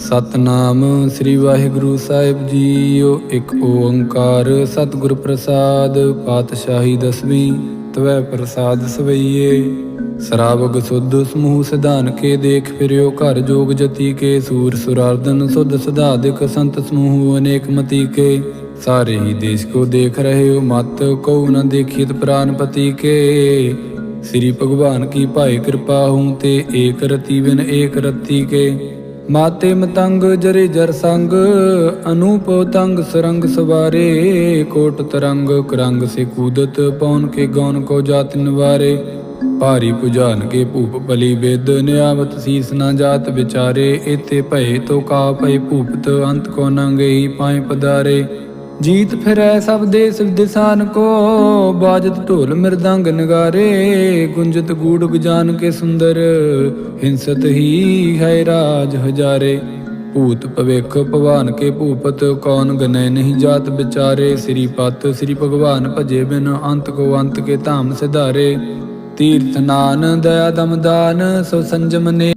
ਸਤਨਾਮ ਸ੍ਰੀ ਵਾਹਿਗੁਰੂ ਸਾਹਿਬ ਜੀਓ, ਇੱਕ ਓੰਕਾਰ ਸਤਿਗੁਰ ਪ੍ਰਸਾਦ, ਪਾਤਸ਼ਾਹੀ ਦਸਵੀਂ, ਤਵੈ ਪ੍ਰਸਾਦ ਸਵਈਏ। ਸਰਾਵਗ ਸੁਧ ਸਮੂਹ ਸਿਧਾਨ ਕੇ ਦੇਖ ਫਿਰਿਓ, ਘਰ ਜੋਗ ਜਤੀ ਕੇ, ਸੂਰ ਸੁਰਾਰਦਨ ਸੁਧ ਸਦਾਦਿਕ ਸੰਤ ਸਮੂਹ ਅਨੇਕ ਮਤੀ ਕੇ। ਸਾਰੇ ਹੀ ਦੇਸ਼ ਕੋ ਦੇਖ ਰਹੇ ਹੋ ਮਤ ਕਉ ਨ ਦੇਖੀਤ ਪ੍ਰਾਨਪਤੀ ਕੇ। ਸ੍ਰੀ ਭਗਵਾਨ ਕੀ ਭਾਈ ਕਿਰਪਾ ਹੂੰ ਤੇ, ਏਕ ਰਤੀ ਬਿਨ ਏਕ ਰਤੀ ਕੇ। ਮਾਤੇ ਮਤੰਗ ਜਰੇ ਜਰ ਸੰਗ, ਅਨੂਪ ਤੰਗ ਸਰੰਗ ਸਵਾਰੇ, ਕੋਟ ਤਰੰਗ ਕਰੰਗ ਸੇ ਕੂਦਤ ਪੌਨ ਕੇ ਗੌਨ ਕੋ ਜਾਤ ਨਿਵਾਰੇ। ਭਾਰੀ ਪੁਜਾਨ ਕੇ ਭੂਪ ਬਲੀ ਬੇਦ ਨਿਆਵਤ ਸੀਸ ਨਾ ਜਾਤ ਵਿਚਾਰੇ ਇਤੇ ਭਏ ਤੋ ਕਾ ਭਏ ਭੂਪਤ, ਅੰਤ ਕੋ ਨ ਗਈ ਪਾਏ ਪਦਾਰੇ ਜੀਤ ਫਿਰੈ ਸਭ ਦੇਸ ਦਿਸਾਨ ਕੋ, ਬਾਜਤ ਢੋਲ ਮਿਰਦੰਗ ਨਗਾਰੇ, ਗੁੰਜਤ ਗੂੜ ਗਜਾਨ ਕੇ ਸੁੰਦਰ, ਹਿੰਸਤ ਹੀ ਹੈ ਰਾਜ ਹਜ਼ਾਰੇ। ਭੂਤ ਭਵਿਖ ਭਵਾਨ ਕੇ ਭੂਪਤ, ਕੌਣ ਗਨੈ ਨਹੀਂ ਜਾਤ ਵਿਚਾਰੇ। ਸ੍ਰੀ ਪਤ, ਸ੍ਰੀ ਭਗਵਾਨ ਭਜੇ ਬਿਨ ਅੰਤ ਕੋ ਅੰਤ ਕੇ ਧਾਮ ਸਿਧਾਰੇ। ਤੀਰਥ ਨਾਨ ਦਇਆ ਦਮਦਾਨ, ਸੋ ਸੰਜਮ ਨੇ